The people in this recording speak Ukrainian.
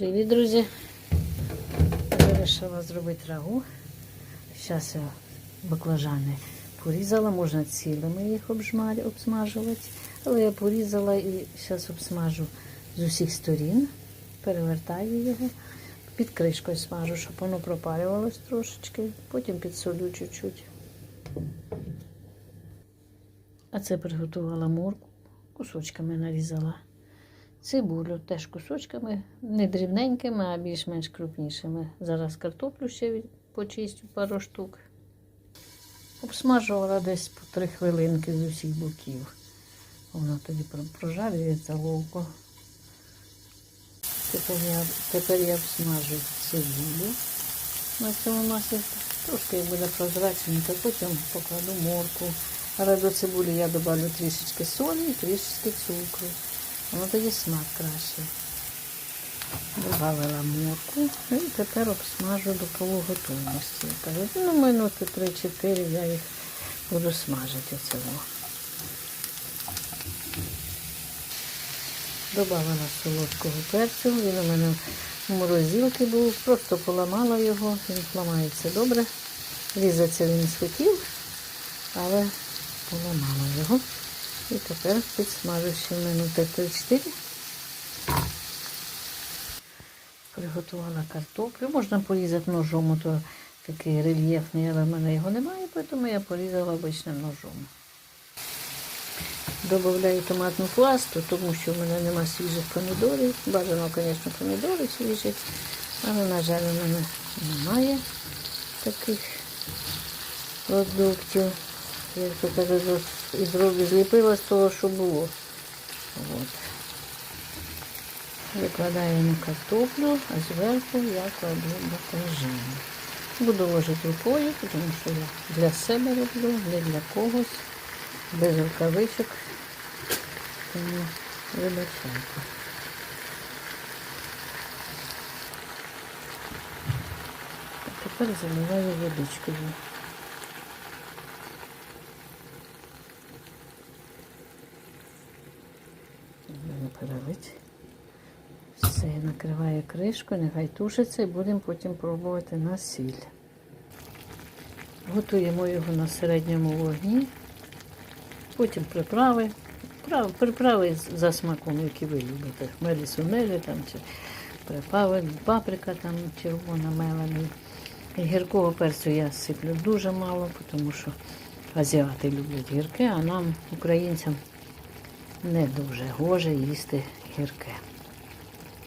Привіт, друзі! Вирішила зробити рагу. Зараз я баклажани порізала, можна цілими їх обсмажувати. Але я порізала і зараз обсмажу з усіх сторін, перевертаю його, під кришкою смажу, щоб воно пропарювалось трошечки, потім підсолю чуть-чуть. А це приготувала морку, кусочками нарізала. Цибулю теж кусочками, не дрібненькими, а більш-менш крупнішими. Зараз картоплю ще почистю пару штук. Обсмажувала десь по три хвилинки з усіх боків. Воно тоді про- прожарюється ловко. Тепер я, тепер я обсмажу цибулю на цьому масі. Трошки буде прозрачненько, потім покладу морку. Але до цибулі я додаю трішечки солі і трішечки цукру. Воно тоді смак кращий. Добавила морку і тепер обсмажу до полуготовності. Кажуть, ну, минути 3-4 я їх буду смажити цього. Добавила солодкого перцю, він у мене в морозилці був, просто поламала його, він ламається добре. Різаться він схотів, але поламала його. І тепер підсмажу ще минути 3-4. Приготувала картоплю. Можна порізати ножом, то такий рельєфний, але в мене його немає, тому я порізала обичним ножом. Добавляю томатну пасту, тому що в мене нема свіжих помідорів. Бажано, звісно, помідори свіжі, але, на жаль, у мене немає таких продуктів. Кажуть, з- із роби зліпила з того, що було. От. Викладаємо картоплю, а зверху я кладу баклажани. Буду ложити рукою, тому що я для себе роблю, не для когось, без рукавичок. Тому вибачайте. Тепер заливаю водичкою. Перелити. Все, накриваю кришку, нехай тушиться і будемо потім пробувати на сіль. Готуємо його на середньому вогні. Потім приправи. Приправи за смаком, які ви любите. Хмелі сунелі там, чи приправи, паприка там червона мелена. Гіркого перцю я сиплю дуже мало, тому що азіати люблять гірке, а нам, українцям, не дуже гоже їсти гірке.